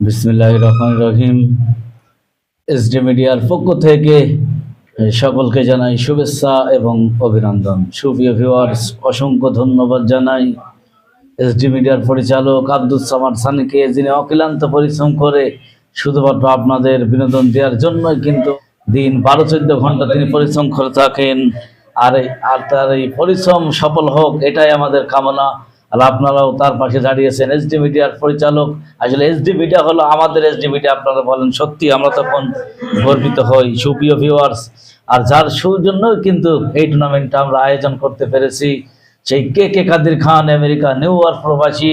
বিসমিল্লাহ রহমান রহিম। এসডি মিডিয়ার পক্ষ থেকে সকলকে জানাই শুভেচ্ছা এবং অভিনন্দন। সুপ্রিয় ভিউয়ার্স অসংখ্য ধন্যবাদ জানাই। এসডি মিডিয়ার পরিচালক আব্দুল সামাদ সানিকে, যিনি অক্লান্ত পরিশ্রম করে শুধুমাত্র আপনাদের বিনোদন দেওয়ার জন্যই কিন্তু দিন বারো চোদ্দ ঘণ্টা তিনি পরিশ্রম করে থাকেন। আর আর তার এই পরিশ্রম সফল হোক, এটাই আমাদের কামনা। আর আপনারাও তার পাশে দাঁড়িয়েছেন এসডি মিডিয়ার পরিচালক। আসলে এসডি মিডিয়া হলো আমাদের এসডি মিডিয়া আপনারা বলেন সত্যি, আমরা তখন গর্বিত হই, সুপ্রিয় ভিউয়ার্স আর যার সৌজন্য কিন্তু এই টুর্নামেন্টটা আমরা আয়োজন করতে পেরেছি, সেই K K Kadir Khan, America, New York প্রবাসী,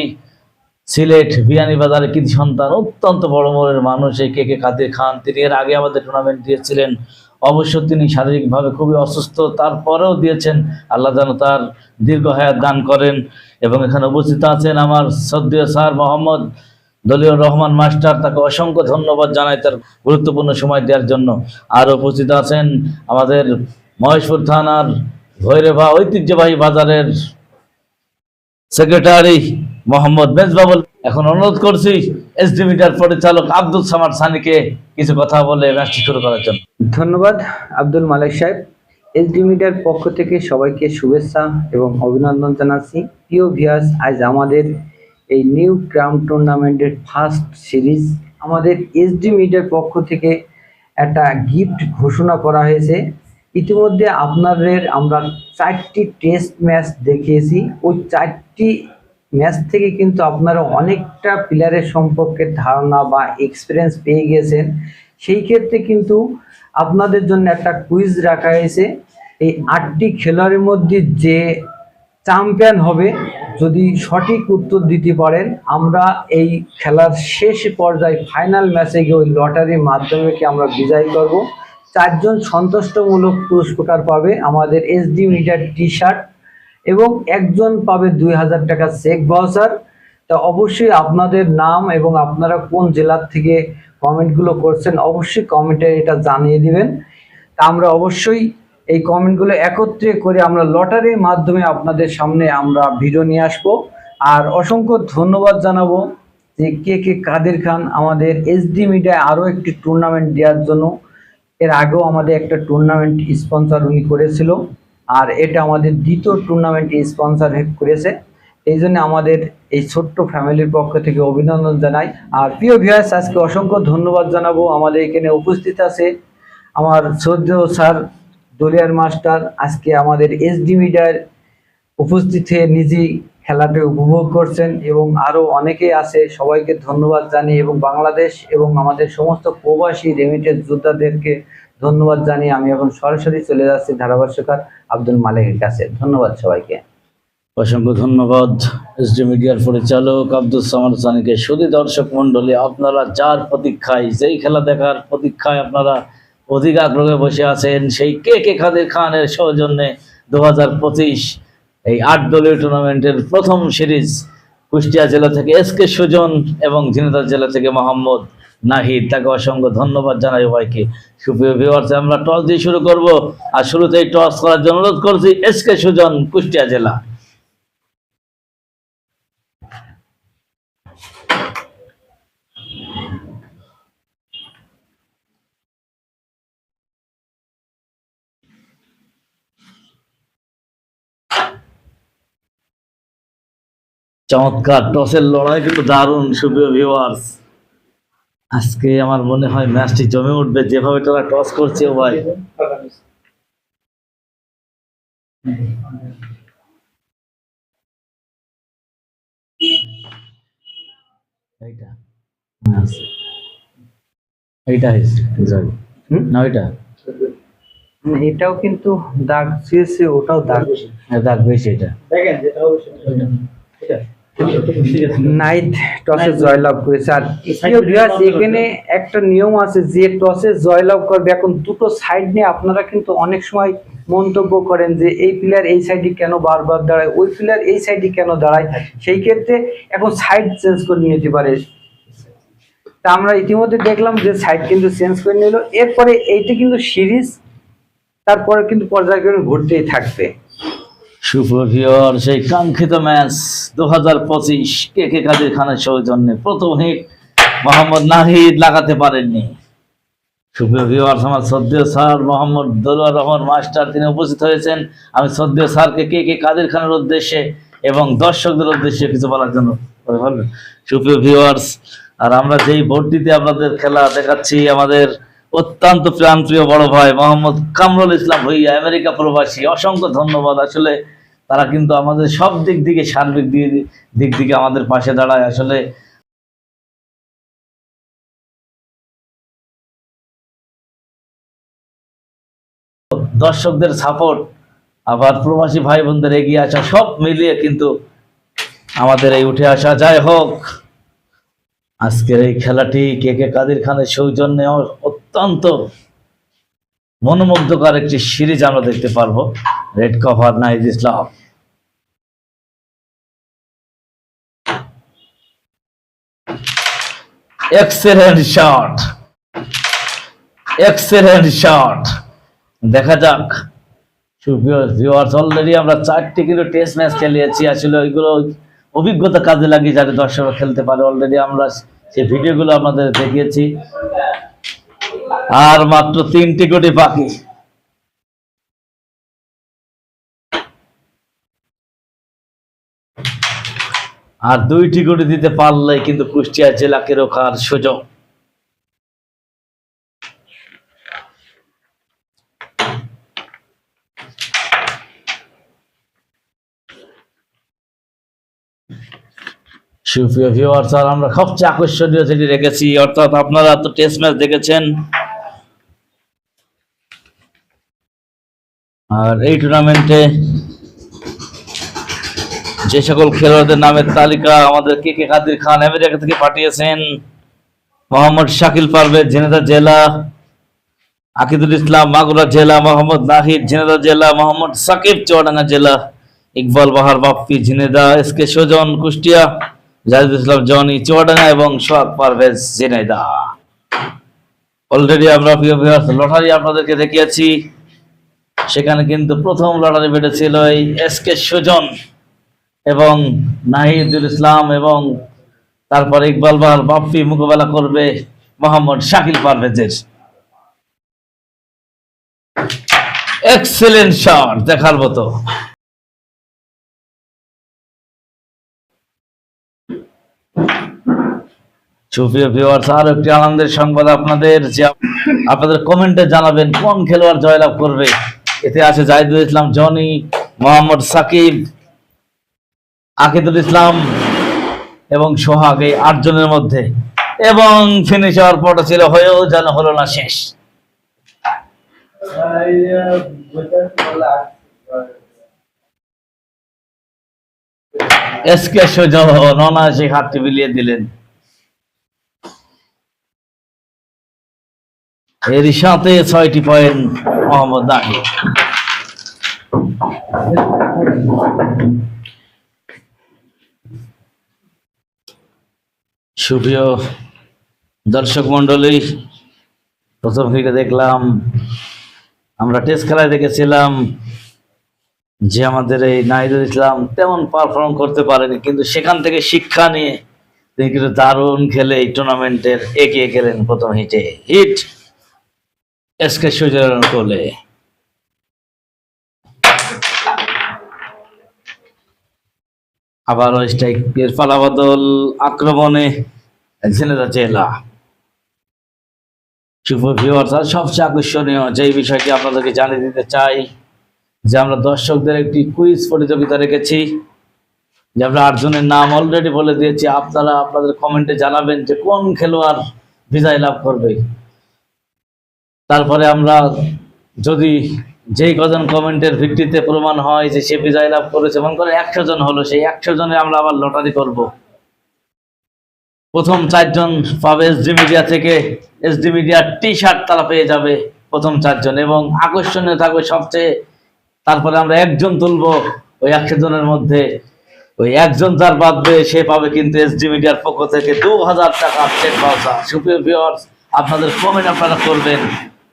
সিলেট বিয়ানীবাজারের কৃতি সন্তান, অত্যন্ত বড় মনের মানুষ এই কে কে কাদির খান। তিনি এর আগে আমাদের টুর্নামেন্ট দিয়েছিলেন। অবশ্য তিনি শারীরিকভাবে খুবই অসুস্থ, তারপরেও দিয়েছেন, আল্লাহ যেন তার দীর্ঘ হায়াত দান করেন। এবং এখানে উপস্থিত আছেন আমার সদ্দীয় স্যার মোহাম্মদ দলীয় রহমান মাস্টার, তাকে অসংখ্য ধন্যবাদ জানাই তার গুরুত্বপূর্ণ সময় দেওয়ার জন্য। আর উপস্থিত আছেন আমাদের মহেশপুর থানার ভৈরবা ঐতিহ্যবাহী বাজারের সেক্রেটারি মোহাম্মদ মেজবাবুল। এখন অনুরোধ করছি এসডি মিটার পরিচালক আব্দুল সামাদ সানিকে কিছু কথা বলে ম্যাচটি শুরু করার জন্য। ধন্যবাদ আব্দুল মালিক সাহেব। এসডি মিডিয়ার পক্ষ থেকে সবাইকে শুভেচ্ছা এবং অভিনন্দন জানাচ্ছি। প্রিয় ভিয়াস আজ আমাদের এই নিউ ক্রাউন টুর্নামেন্টের ফার্স্ট সিরিজ আমাদের এসডি মিডিয়ার পক্ষ থেকে একটা গিফট ঘোষণা করা হয়েছে। ইতিমধ্যে আপনাদের আমরা চারটি টেস্ট ম্যাচ দেখিয়েছি। ওই চারটি ম্যাচ থেকে কিন্তু আপনারা অনেকটা প্লেয়ারের সম্পর্কে ধারণা বা এক্সপিরিয়েন্স পেয়ে গেছেন সেই ক্ষেত্রে কিন্তু আপনাদের জন্য একটা কুইজ রাখা হয়েছে। এই আটটি খেলোয়াড়ের মধ্যে যে চ্যাম্পিয়ন হবে, যদি সঠিক উত্তর দিতে পারেন, আমরা এই খেলার শেষ পর্যায়ে ফাইনাল ম্যাচে গিয়ে ওই লটারির মাধ্যমে কি আমরা বিজয়ী করব? চারজন সন্তুষ্টমূলক পুরস্কার পাবে আমাদের এসডি মিটার টি শার্ট এবং একজন পাবে দুই হাজার টাকা চেক ভাউচার তা অবশ্যই আপনাদের নাম এবং আপনারা কোন জেলার থেকে কমেন্টগুলো করছেন, অবশ্যই কমেন্টে এটা জানিয়ে দিবেন। তা আমরা অবশ্যই এই কমেন্টগুলো একত্রে করে আমরা লটারির মাধ্যমে আপনাদের সামনে আমরা ভিডিও নিয়ে আসব। আর অসংখ্য ধন্যবাদ জানাব যে কে কে কাদের খান আমাদের এসডি মিডিয়ায় আরও একটি টুর্নামেন্ট দেওয়ার জন্য। এর আগেও আমাদের একটা টুর্নামেন্ট স্পন্সর উনি করেছিল। আর এটা আমাদের দ্বিতীয় টুর্নামেন্ট স্পন্সর করেছে। এই জন্য আমাদের এই ছোট্ট ফ্যামিলির পক্ষ থেকে অভিনন্দন জানাই। আর প্রিয় ভিউয়ার্স আজকে অসংখ্য ধন্যবাদ জানাব। আমাদের এখানে উপস্থিত আছে আমার শ্রদ্ধেয় স্যার, দলিয়ার মাস্টার। আজকে আমাদের এসডি মিডিয়ার উপস্থিত হয়ে নিজেই খেলাটি উপভোগ করছেন এবং আরও অনেকেই আছে। সবাইকে ধন্যবাদ জানিয়ে এবং বাংলাদেশ এবং আমাদের সমস্ত প্রবাসী রেমিটেড যোদ্ধাদেরকে ধন্যবাদ জানিয়ে আমি এখন সরাসরি চলে যাচ্ছি ধারাভাষ্যকার আব্দুল মালিকের কাছে। ধন্যবাদ সবাইকে। অসংখ্য ধন্যবাদ, এসডি মিডিয়ার পরিচালক আব্দুল সামাদ সানিকে শুধু দর্শক মণ্ডলী, আপনারা যার প্রতীক্ষায়, যেই খেলা দেখার প্রতীক্ষায় আপনারা অধিক আগ্রহে বসে আছেন, সেই কে কে খাদের খানের সৌজন্যে দু হাজার পঁচিশ এই আট দলীয় টুর্নামেন্টের প্রথম সিরিজ কুষ্টিয়া জেলা থেকে এস কে সুজন এবং ঝিনাইদহ জেলা থেকে মোহাম্মদ নাহিদ, তাকে অসংখ্য ধন্যবাদ জানাই সবাইকে। সুপ্রিয় ভিউয়ার্স আমরা টস দিয়ে শুরু করব। আর শুরুতেই টস করার জন্য অনুরোধ করছি এস কে সুজন, কুষ্টিয়া জেলা। চমৎকার, টসের লড়াই কিন্তু দারুণ, সুপ্রিয় ভিউয়ার্স আজকে আমার মনে হয় ম্যাচটি জমে উঠবে। যেভাবে তারা টস করছে ও ভাই। এইটা। এইটা হুম? না ওইটা। এটাও কিন্তু দাগ শেষে ওটাও দাগ। হ্যাঁ, দাগ বেশি এটা। নাইট টসে জয়লাভ করেছে। আর এখানে একটা নিয়ম আছে যে টসে জয়লাভ করবে। এখন দুটো সাইড নিয়ে আপনারা কিন্তু অনেক সময় মন্তব্য করেন যে এই প্লেয়ার এই সাইডে কেন বারবার দাঁড়ায়, ওই প্লেয়ার এই সাইডে কেন দাঁড়ায়? সেই ক্ষেত্রে এখন সাইড চেঞ্জ করে নিতে পারে। তা আমরা ইতিমধ্যে দেখলাম যে সাইড কিন্তু চেঞ্জ করে নিল। এরপরে এইটা কিন্তু সিরিজ তারপরে কিন্তু পর্যায়ক্রমে ঘুরতেই থাকবে। সুপ্রভিয়র সেই কাঙ্ক্ষিত ম্যাচ দু হাজার পঁচিশ কে কে কাদের খানের সৌজন্যে প্রথম হিট মোহাম্মদ নাহিদ লাগাতে পারেননি। সুপ্রিয় ভিউয়ার্স আমার শ্রদ্ধেয় স্যার মোহাম্মদ দলুয়ার রহমান, মাস্টার, তিনি উপস্থিত হয়েছেন। আমি শ্রদ্ধেয় স্যারকে কে কে কাদের খানের উদ্দেশ্যে এবং দর্শকদের উদ্দেশ্যে কিছু বলার জন্য বলবেন সুপ্রিয় আর আমরা যেই ভোটটিতে আপনাদের খেলা দেখাচ্ছি, আমাদের অত্যন্ত প্রাণপ্রিয় বড় ভাই মোহাম্মদ কামরুল ইসলাম ভইয়া, আমেরিকা প্রবাসী, অসংখ্য ধন্যবাদ। আসলে তারা কিন্তু আমাদের সব দিক দিকে সার্বিক দিক দিক আমাদের পাশে দাঁড়ায়। আসলে দর্শকদের সাপোর্ট আবার প্রবাসী ভাই বোনদের এগিয়ে আসা সব মিলিয়ে কিন্তু আমাদের এই উঠে আসা। যাই হোক, আজকের এই খেলাটি কে কে কাদির খানের সৌজন্যে অত্যন্ত মনোমুগ্ধকর একটি সিরিজ আমরা দেখতে পারব red cover Naiz Islam excellent shot excellent shot দেখা যাক। অলরেডি আমরা চারটি কিন্তু টেস্ট ম্যাচ খেলিয়েছি। আসলে ওইগুলো অভিজ্ঞতা কাজে লাগিয়ে যাতে দর্শকরা খেলতে পারে। অলরেডি আমরা সেই ভিডিওগুলো আপনাদের দেখিয়েছি। আর মাত্র তিনটি কোটি বাকি। আর দুইটি কোটি দিতে পারলে কিন্তু কুষ্টিয়া জেলাকে রোখার সুযোগ। সুপ্রিয় আমরা সবচেয়ে আকর্ষণীয় যেটি রেখেছি অর্থাৎ আপনারা তো টেস্ট ম্যাচ দেখেছেন। আর এই টুর্নামেন্টে যে সকল খেলোয়াড়দের নামের তালিকা আমাদের কে কে কাদির খান আমেরিকা থেকে পাঠিয়েছেন। মোহাম্মদ শাকিল পারভেজ ঝিনেদা জেলা, আকিদুল ইসলাম, মাগুরা জেলা, মোহাম্মদ নাহিদ ঝিনেদা জেলা, মোহাম্মদ সাকিব, চুয়াডাঙ্গা জেলা, ইকবাল বাহার বাপ্পি ঝিনেদা এস কে সুজন, কুষ্টিয়া জাহিদুল ইসলাম, জনি, চুয়াডাঙ্গা এবং সোহাগ পারভেজ ঝিনেদা অলরেডি আমরা লটারি আপনাদেরকে দেখিয়েছি। সেখানে কিন্তু প্রথম লটারি বেড়েছিল এই এস কে সুজন এবং নাহিদুল ইসলাম এবং তারপর ইকবাল বাহার বাপ্পি মোকাবেলা করবে মোহাম্মদ শাকিল পারভেজের। এক্সেলেন্ট শট দেখার মতো। আর একটি আনন্দের সংবাদ আপনাদের, যে আপনাদের কমেন্টে জানাবেন, কোন খেলোয়াড় জয়লাভ করবে? এতে আছে জাহিদুল ইসলাম, জনি, মোহাম্মদ সাকিব, আকিদুল ইসলাম এবং সোহাগ এই আটজনের মধ্যে। এবং ফিনিশ হওয়ার পরটা ছিল হয়েও যেন হলো না শেষ। এসকে সুজন অনায়াসে হাতটি বিলিয়ে দিলেন। এর সাথে ছয়টি পয়েন্ট মোহাম্মদ নাহি সুপ্রিয় দর্শক মন্ডলী প্রথম থেকে দেখলাম, আমরা টেস্ট খেলায় দেখেছিলাম যে আমাদের এই নাহিদুল ইসলাম তেমন পারফর্ম করতে পারেনি, কিন্তু সেখান থেকে শিক্ষা নিয়ে তিনি কিন্তু দারুণ খেলে এই টুর্নামেন্টের এগিয়ে গেলেন প্রথম হিটে। হিট এসকে সুজন কোলে। আবারও স্ট্রাইকের পালাবদল আক্রমণে ঝিনেদা জেলা। শুভ ভিউয়ার্স আর সবচেয়ে আকর্ষণীয় যেই বিষয়টি আপনাদেরকে জানিয়ে দিতে চাই, যে আমরা দর্শকদের একটি কুইজ প্রতিযোগিতা রেখেছি, যে আমরা আটজনের নাম অলরেডি বলে দিয়েছি। আপনারা আপনাদের কমেন্টে জানাবেন যে কোন খেলোয়াড় বিজয় লাভ করবে। তারপরে আমরা যদি যেই কজন কমেন্টের ভিত্তিতে প্রমাণ হয় যে সে বিজয় লাভ করেছে, মনে করেন একশো জন হলো, সেই একশো জনে আমরা আবার লটারি করব। প্রথম চারজন পাবে এসডি মিডিয়া থেকে এসডি মিডিয়ার টি শার্ট তারা পেয়ে যাবে প্রথম চারজন এবং আকর্ষণীয় থাকবে সবচেয়ে, তারপরে আমরা একজন তুলবো ওই একশো জনের মধ্যে। ওই একজন যার বাদবে সে পাবে কিন্তু এসডি মিডিয়ার পক্ষ থেকে দু হাজার টাকা সুপ্রিয় আপনাদের কমেন্ট আপনারা করবেন।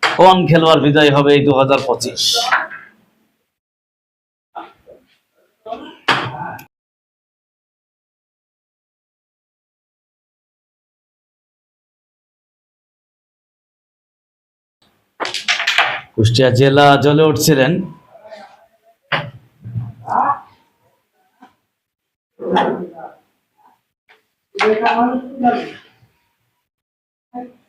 কোন খেলোয়াড় বিদায় হবে এই দু হাজার পঁচিশ কুষ্টিয়া জেলা জ্বলে উঠছিলেন Thank you.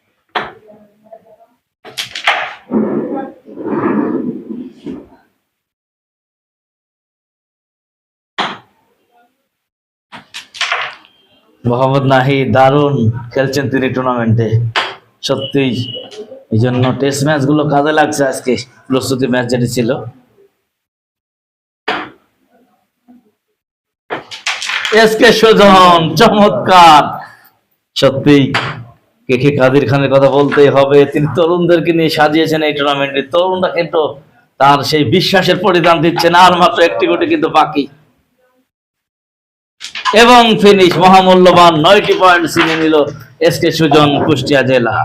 মোহাম্মদ নাহি দারুণ খেলছেন তিনি টুর্নামেন্টে সত্যি, এই জন্য টেস্ট ম্যাচগুলো কাজে লাগছে আজকে। প্রস্তুতি ম্যাচ যেটি ছিল। এসকে সুজন, চমৎকার। সত্যি কে কে কাদির খানের কথা বলতেই হবে? তিনি তরুণদেরকে নিয়ে সাজিয়েছেন এই টুর্নামেন্টে তরুণরা কিন্তু তার সেই বিশ্বাসের পরিধান দিচ্ছেন, আর মাত্র একটি কোটি কিন্তু বাকি। এবং ফিনিশ মহামূল্যবান নয়টি পয়েন্ট সিনে নিল এস কে সুজন কুষ্টিয়া জেলা।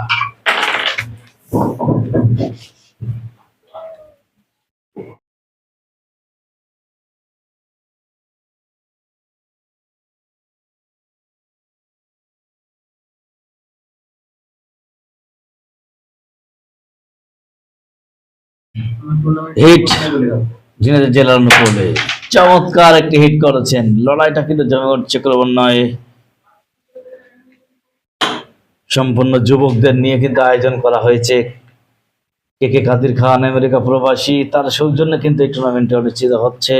হিট ঝিনাইদহ জেলার মুখলে চমৎকার একটি হিট করেছেন। লড়াইটা কিন্তু জমে উঠছে ক্রমান্বয়ে সম্পূর্ণ যুবকদের নিয়ে কিন্তু আয়োজন করা হয়েছে। কে কে কাদির খান, আমেরিকা প্রবাসী, তার সৌজন্যে কিন্তু এই টুর্নামেন্টে অনুষ্ঠিত হচ্ছে।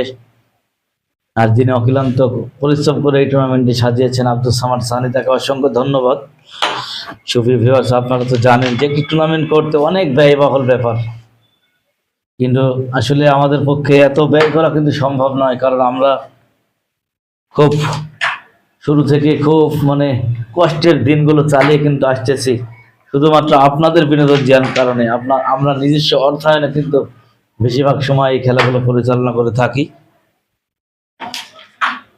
আর যিনি অখিলান্ত পরিশ্রম করে এই টুর্নামেন্টটি সাজিয়েছেন আব্দুল সামাদ সানি, তাকে অসংখ্য ধন্যবাদ। সুফি ভিউয়ার্স আপনারা তো জানেন যে একটি টুর্নামেন্ট করতে অনেক ব্যয়বহুল ব্যাপার। কিন্তু আসলে আমাদের পক্ষে এত ব্যয় করা কিন্তু সম্ভব নয়, কারণ আমরা খুব শুরু থেকে খুব মানে কষ্টের দিনগুলো চালিয়ে কিন্তু আসতেছি। শুধুমাত্র আপনাদের বিনোদন জ্ঞান কারণে। আপনার আমরা নিজস্ব অর্থায়নে কিন্তু বেশিরভাগ সময় এই খেলাগুলো পরিচালনা করে থাকি।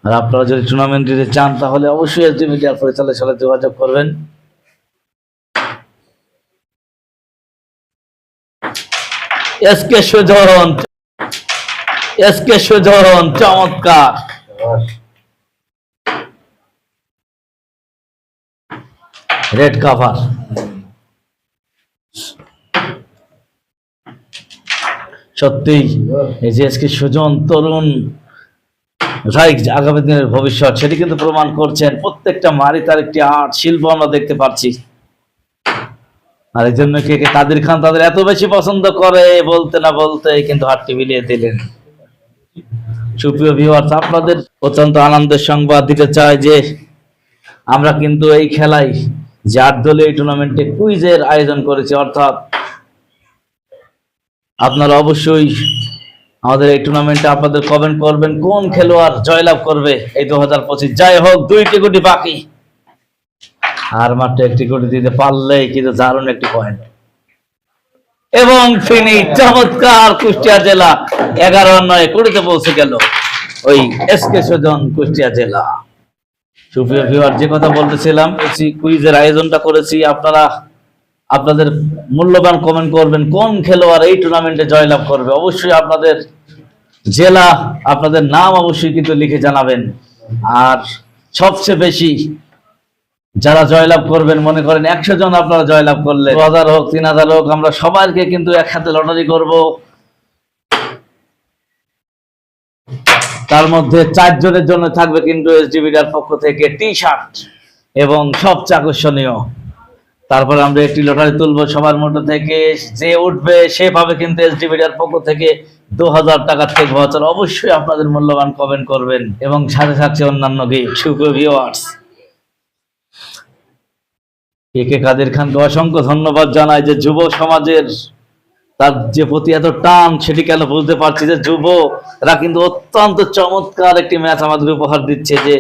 আর আপনারা যদি টুর্নামেন্ট দিতে চান, তাহলে অবশ্যই এসডি মিডিয়ার পরিচালকের সাথে যোগাযোগ করবেন। এসকে সুজন এসকে সুজন চমৎকার। রেড কাভার সত্যি, এই যে এসকে সুজন তরুণ রাইট আগামী দিনের ভবিষ্যৎ, সেটি কিন্তু প্রমাণ করছেন প্রত্যেকটা মারি তার একটি আর্ট শিল্প আমরা দেখতে পাচ্ছি। আর এই জন্য কে কে কাদির খান তাদের এত বেশি পছন্দ করে, বলতে না বলতে, কিন্তু হাতটি মিলিয়ে দিলেন। সুপ্রিয় ভিউয়ার্স আপনাদের অত্যন্ত আনন্দের সংবাদ দিতে চাই যে, আমরা কিন্তু এই খেলায় যে আট দলীয় টুর্নামেন্টে কুইজের আয়োজন করেছি, অর্থাৎ আপনারা অবশ্যই আমাদের এই টুর্নামেন্টে আপনাদের কমেন্ট করবেন, কোন খেলোয়াড় জয়লাভ করবে এই দু হাজার পঁচিশ। যাই হোক, দুইটি কোটি বাকি। আর মাত্র একটি কোটি দিতে পারলেই কিন্তু দারুণ একটি পয়েন্ট এবং ফিনি চমৎকার কুষ্টিয়া জেলা এগারো নয় কুড়িতে পৌঁছে গেল ওই এস কে সুজন কুষ্টিয়া জেলা। সুপ্রিয় ভিউয়ার যে কথা বলতেছিলাম কুইজের আয়োজনটা করেছি। আপনারা আপনাদের মূল্যবান কমেন্ট করবেন। কোন খেলোয়াড় এই টুর্নামেন্টে জয়লাভ করবে? অবশ্যই আপনাদের জেলা, আপনাদের নাম অবশ্যই কিন্তু লিখে জানাবেন। আর সবচেয়ে বেশি যারা জয়লাভ করবেন, মনে করেন একশো জন আপনারা জয়লাভ করলে, দু হাজার হোক, তিন হাজার হোক, আমরা সবাইকে কিন্তু একসাথে লটারি করব। তার মধ্যে চারজনের জন্য থাকবে কিন্তু এসডিবিটার পক্ষ থেকে টি শার্ট এবং সবচেয়ে আকর্ষণীয়। তারপর আমরা একটি লটারি তুলবো সবার মধ্যে থেকে, যে উঠবে সে পাবে কিন্তু এসডিবিটার পক্ষ থেকে দু হাজার টাকার থেকে বছর অবশ্যই আপনাদের মূল্যবান কমেন্ট করবেন এবং সাথে সাথে অন্যান্য গিফট। সুপ্রিয় ভিউয়ার্স কে কে কাদের খানকে অসংখ্য ধন্যবাদ জানাই যে যুব সমাজের তার যে প্রতি এত টান, সেটি কেন বুঝতে পারছি যে যুবরা কিন্তু অত্যন্ত চমৎকার একটি ম্যাচ আমাদের উপহার দিচ্ছে যে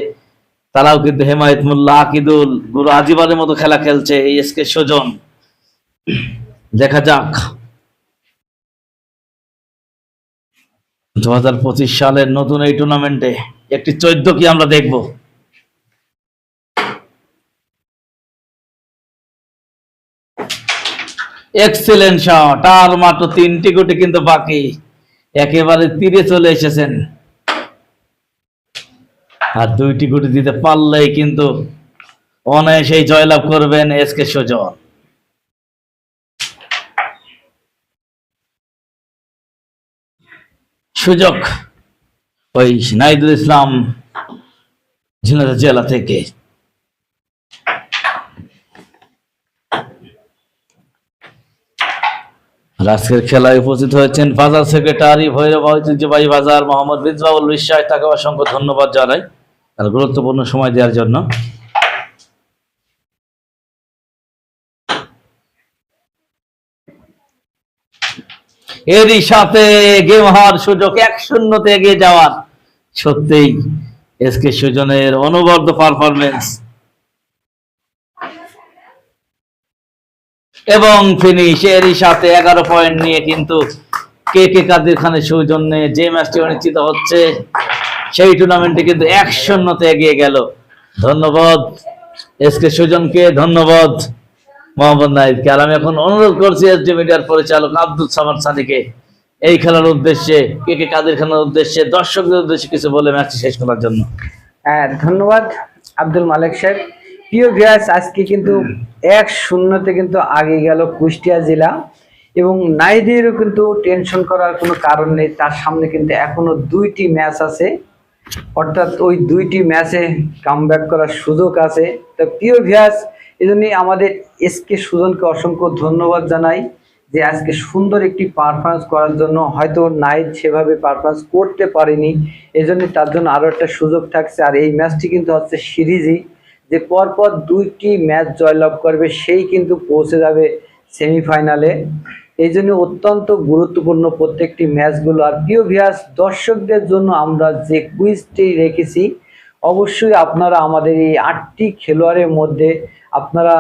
তারাও কিন্তু হেমায়ত মোল্লা, আকিদুল, গুরু আজিবারের মতো খেলা খেলছে এই এস কে সুজন দেখা যাক। দু হাজার পঁচিশ সালের নতুন এই টুর্নামেন্টে একটি চোদ্দ কি আমরা দেখব? এক্সেলেন্ট শট আর মাত্র তিনটি গুটি কিন্তু বাকি। একেবারে তীরে চলে এসেছেন। আর দুইটি গুটি দিতে পারলেই কিন্তু অনায়াসেই জয়লাভ করবেন এস কে সুজন। সুযোগ। ওই নাইদুল ইসলাম জেলা থেকে। আর আজকের খেলায় উপস্থিত হয়েছেন বাজার সেক্রেটারি ভৈরব ঐতিহ্যবাহী বাজার মোহাম্মদ বিজবাউল বিশ্বাস, তাকে অসংখ্য ধন্যবাদ জানাই তার গুরুত্বপূর্ণ সময় দেওয়ার জন্য। এরই সাথে গেম হওয়ার সুযোগ এক শূন্যতে এগিয়ে যাওয়ার সত্যিই এসকে সুজনের অনবদ্য পারফরমেন্স এবং ফিনিশ এরই সাথে এগারো পয়েন্ট নিয়ে কিন্তু কে কে কাদের খানের সৌজন্যে যে ম্যাচটি অনুষ্ঠিত হচ্ছে, সেই টুর্নামেন্টে কিন্তু এক শূন্যতে এগিয়ে গেল। ধন্যবাদ এস কে সুজনকে, ধন্যবাদ মোহাম্মদ নাইদকে আর আমি এখন অনুরোধ করছি এসডি মিডিয়ার পরিচালক আব্দুল সামাদ সাদিকে, এই খেলার উদ্দেশ্যে, কে কে কাদের খানের উদ্দেশ্যে, দর্শকদের উদ্দেশ্যে কিছু বলে ম্যাচটি শেষ করার জন্য। হ্যাঁ ধন্যবাদ আব্দুল মালিক সাহেব। প্রিয় ভিয়াস আজকে কিন্তু এক শূন্যতে কিন্তু আগে গেল কুষ্টিয়া জেলা এবং নাইদেরও কিন্তু টেনশন করার কোনো কারণ নেই। তার সামনে কিন্তু এখনও দুইটি ম্যাচ আছে। অর্থাৎ ওই দুইটি ম্যাচে কামব্যাক করার সুযোগ আছে। তো প্রিয় ভিয়াস এই জন্যই আমাদের এসকে সুজনকে অসংখ্য ধন্যবাদ জানাই যে আজকে সুন্দর একটি পারফরমেন্স করার জন্য হয়তো নাইট সেভাবে পারফরমেন্স করতে পারেনি। এই জন্য তার জন্য আরও একটা সুযোগ থাকছে। আর এই ম্যাচটি কিন্তু হচ্ছে সিরিজই। যে পরপর দুইটি ম্যাচ জয়লাভ করবে, সেই কিন্তু পৌঁছে যাবে সেমিফাইনালে। এই জন্য অত্যন্ত গুরুত্বপূর্ণ প্রত্যেকটি ম্যাচগুলো। আর প্রিয় ভিয়াস দর্শকদের জন্য আমরা যে কুইজটি রেখেছি, অবশ্যই আপনারা আমাদের এই আটটি খেলোয়াড়ের মধ্যে আপনারা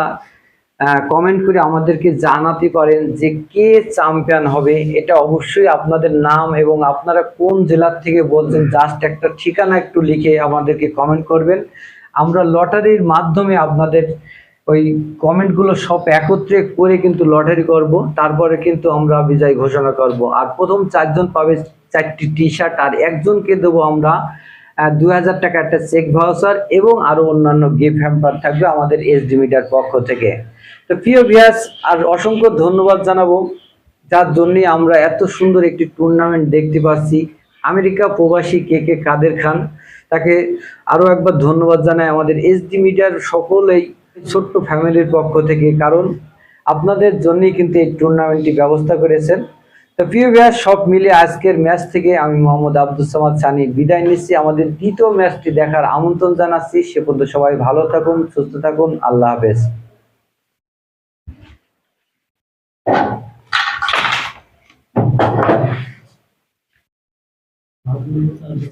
কমেন্ট করে আমাদেরকে জানাতে পারেন যে কে চ্যাম্পিয়ন হবে। এটা অবশ্যই আপনাদের নাম এবং আপনারা কোন জেলার থেকে বলছেন জাস্ট একটা ঠিকানা একটু লিখে আমাদেরকে কমেন্ট করবেন। আমরা লটারির মাধ্যমে আপনাদের ওই কমেন্টগুলো সব একত্রে করে কিন্তু লটারি করব, তারপরে কিন্তু আমরা বিজয় ঘোষণা করব। আর প্রথম চারজন পাবে চারটি টি শার্ট আর একজনকে দেবো আমরা দু হাজার টাকা একটা চেক ভাউচার এবং আরও অন্যান্য গিফট হ্যাম্পার থাকবে আমাদের এসডি মিডিয়ার পক্ষ থেকে। তো প্রিয় ভিয়াস আর অসংখ্য ধন্যবাদ জানাব, যার জন্যে আমরা এত সুন্দর একটি টুর্নামেন্ট দেখতে পাচ্ছি। আমেরিকা প্রবাসী কে কে কাদের খান? তাকে আরও একবার ধন্যবাদ জানাই আমাদের এসডি মিডিয়ার সকলেই ছোট্ট ফ্যামিলির পক্ষ থেকে। কারণ আপনাদের জন্যই কিন্তু এই টুর্নামেন্টটি ব্যবস্থা করেছেন। তো প্রিয় ভিউয়ার সব মিলে আজকের ম্যাচ থেকে আমি মোহাম্মদ আব্দুল সামাদ সানি বিদায় নিচ্ছি। আমাদের দ্বিতীয় ম্যাচটি দেখার আমন্ত্রণ জানাচ্ছি। সে পর্যন্ত সবাই ভালো থাকুন, সুস্থ থাকুন। আল্লাহ হাফেজ।